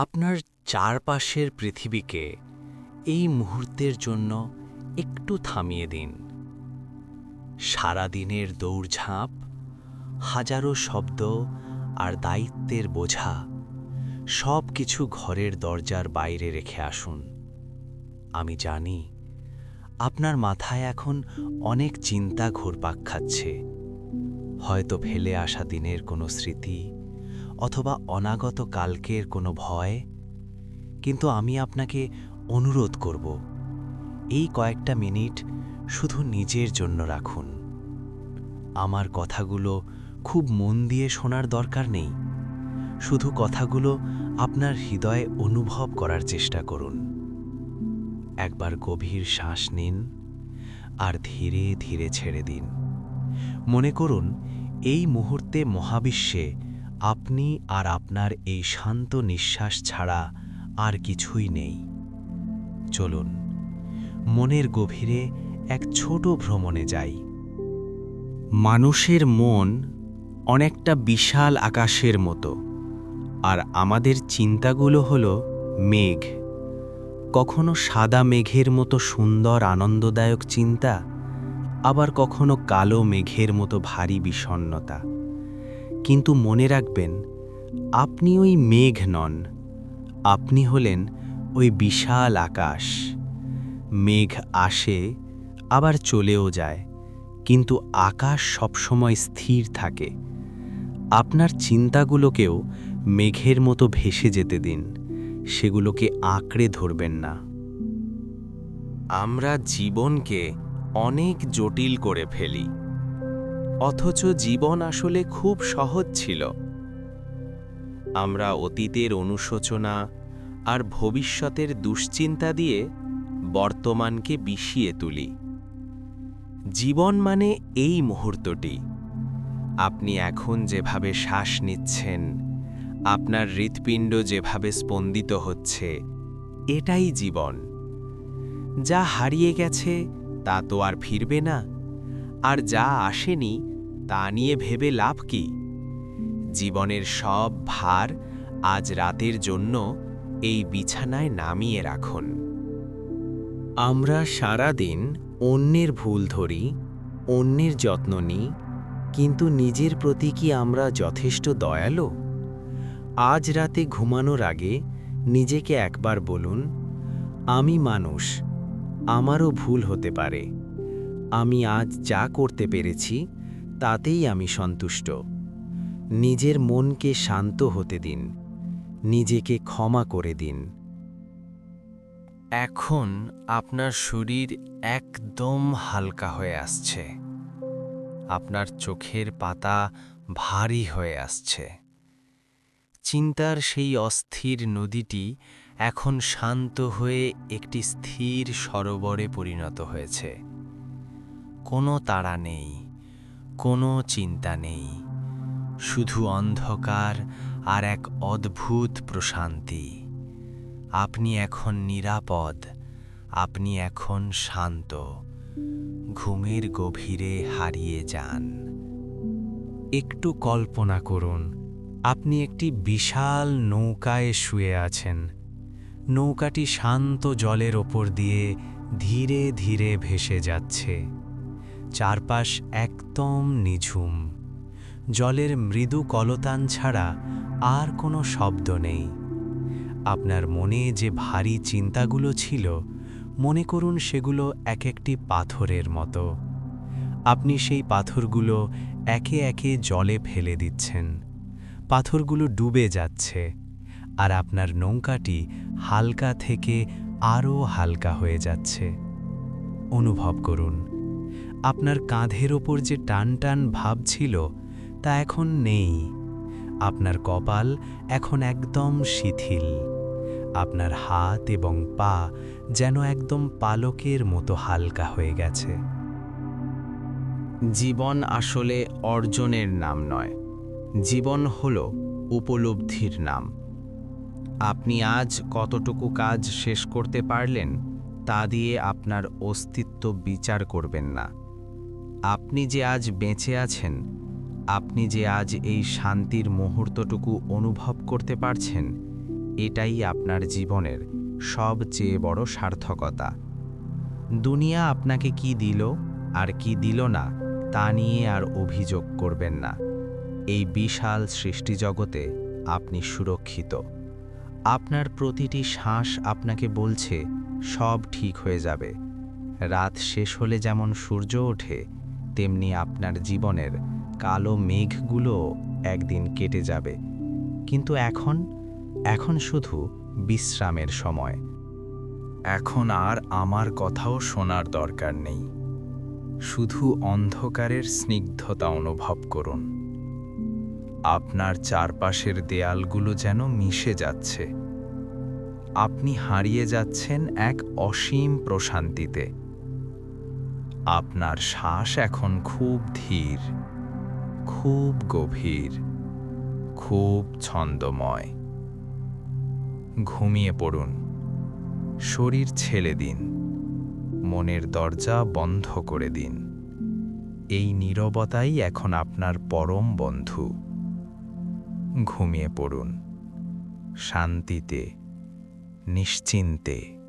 আপনার চারপাশের পৃথিবীকে এই মুহূর্তের জন্য একটু থামিয়ে দিন। সারাদিনের দৌড়ঝাঁপ, হাজারো শব্দ আর দায়িত্বের বোঝা সব কিছু ঘরের দরজার বাইরে রেখে আসুন। আমি জানি আপনার মাথায় এখন অনেক চিন্তা ঘুরপাক খাচ্ছে। হয়তো ফেলে আসা দিনের কোনো স্মৃতি অথবা অনাগত কালকের কোনো ভয়? কিন্তু আমি আপনাকে অনুরোধ করব, এই কয়েকটা মিনিট শুধু নিজের জন্য রাখুন। আমার কথাগুলো খুব মন দিয়ে শোনার দরকার নেই। শুধু কথাগুলো আপনার হৃদয়ে অনুভব করার চেষ্টা করুন। একবার গভীর শ্বাস নিন আর ধীরে ধীরে ছেড়ে দিন। মনে করুন, এই মুহূর্তে মহাবিশ্বে আপনি আর আপনার এই শান্ত নিঃশ্বাস ছাড়া আর কিছুই নেই। চলুন, মনের গভীরে এক ছোট ভ্রমণে যাই। মানুষের মন অনেকটা বিশাল আকাশের মতো, আর আমাদের চিন্তাগুলো হলো মেঘ। কখনো সাদা মেঘের মতো সুন্দর আনন্দদায়ক চিন্তা, আবার কখনো কালো মেঘের মতো ভারী বিষণ্নতা কিন্তু মনে রাখবেন, আপনি ওই মেঘ নন। আপনি হলেন ওই বিশাল আকাশ। মেঘ আসে, আবার চলেও যায়, কিন্তু আকাশ সবসময় স্থির থাকে। আপনার চিন্তাগুলোকেও মেঘের মতো ভেসে যেতে দিন, সেগুলোকে আঁকড়ে ধরবেন না। আমরা জীবনকে অনেক জটিল করে ফেলি। অথচ জীবন আসলে খুব সহজ ছিল। আমরা অতীতের অনুশোচনা আর ভবিষ্যতের দুশ্চিন্তা দিয়ে বর্তমানকে বিষিয়ে তুলি। জীবন মানে এই মুহূর্তটি। আপনি এখন যেভাবে শ্বাস নিচ্ছেন, আপনার হৃৎপিণ্ড যেভাবে স্পন্দিত হচ্ছে, এটাই জীবন। যা হারিয়ে গেছে, তা তো আর ফিরবে না। আর যা আসেনি তা নিয়ে ভেবে লাভ কি? জীবনের সব ভার আজ রাতের জন্য এই বিছানায় নামিয়ে রাখুন। আমরা সারা দিন অন্যের ভুল ধরি, অন্যের যত্ন নিই, কিন্তু নিজের প্রতি কি আমরা যথেষ্ট দয়ালু? আজ রাতে ঘুমানোর আগে নিজেকে একবার বলুন, আমি মানুষ, আমারও ভুল হতে পারে। আমি আজ যা করতে পেরেছি তাতেই আমি সন্তুষ্ট। নিজের মনকে শান্ত হতে দিন। নিজেকে ক্ষমা করে দিন। এখন আপনার শরীর একদম হালকা হয়ে আসছে। আপনার চোখের পাতা ভারী হয়ে আসছে। চিন্তার সেই অস্থির নদীটি এখন শান্ত হয়ে একটি স্থির সরোবরে পরিণত হয়েছে। কোনো তাড়া নেই। কোনো চিন্তা নেই। শুধু অন্ধকার আর এক অদ্ভুত প্রশান্তি। আপনি এখন নিরাপদ, আপনি এখন শান্ত। ঘুমের গভীরে হারিয়ে যান। একটু কল্পনা করুন, আপনি একটি বিশাল নৌকায় শুয়ে আছেন। নৌকাটি শান্ত জলের ওপর দিয়ে ধীরে ধীরে ভেসে যাচ্ছে। চারপাশ একদম নিঝুম। জলের মৃদু কলতান ছাড়া আর কোনো শব্দ নেই। আপনার মনে যে ভারী চিন্তাগুলো ছিল, মনে করুন সেগুলো এক একটি পাথরের মতো। আপনি সেই পাথরগুলো একে একে জলে ফেলে দিচ্ছেন। পাথরগুলো ডুবে যাচ্ছে আর আপনার নৌকাটি হালকা থেকে আরও হালকা হয়ে যাচ্ছে। অনুভব করুন আপনার কাঁধের ওপর যে টান টান ভাব ছিল, তা এখন নেই। আপনার কপাল এখন একদম শিথিল। আপনার হাত এবং পা যেন একদম পালকের মতো হালকা হয়ে গেছে। জীবন আসলে অর্জনের নাম নয়, জীবন হল উপলব্ধির নাম। আপনি আজ কতটুকু কাজ শেষ করতে পারলেন, তা দিয়ে আপনার অস্তিত্ব বিচার করবেন না। আপনি যে আজ বেঁচে আছেন, আপনি যে আজ এই শান্তির মুহূর্তটুকু অনুভব করতে পারছেন, এটাই আপনার জীবনের সবচেয়ে বড় সার্থকতা। দুনিয়া আপনাকে কি দিল আর কি দিল না, তা নিয়ে আর অভিযোগ করবেন না। এই বিশাল সৃষ্টিজগতে আপনি সুরক্ষিত। আপনার প্রতিটি শ্বাস আপনাকে বলছে, সব ঠিক হয়ে যাবে। রাত শেষ হলে যেমন সূর্য ওঠে তেমনি আপনার জীবনের কালো মেঘগুলো একদিন কেটে যাবে। কিন্তু এখন এখন শুধু বিশ্রামের সময়। এখন আর আমার কথাও শোনার দরকার নেই। শুধু অন্ধকারের স্নিগ্ধতা অনুভব করুন। আপনার চারপাশের দেয়ালগুলো যেন মিশে যাচ্ছে। আপনি হারিয়ে যাচ্ছেন এক অসীম প্রশান্তিতে। আপনার শ্বাস এখন খুব ধীর, খুব গভীর, খুব ছন্দময়। ঘুমিয়ে পড়ুন, শরীর ছেড়ে দিন, মনের দরজা বন্ধ করে দিন। এই নীরবতাই এখন আপনার পরম বন্ধু। ঘুমিয়ে পড়ুন, শান্তিতে, নিশ্চিন্তে।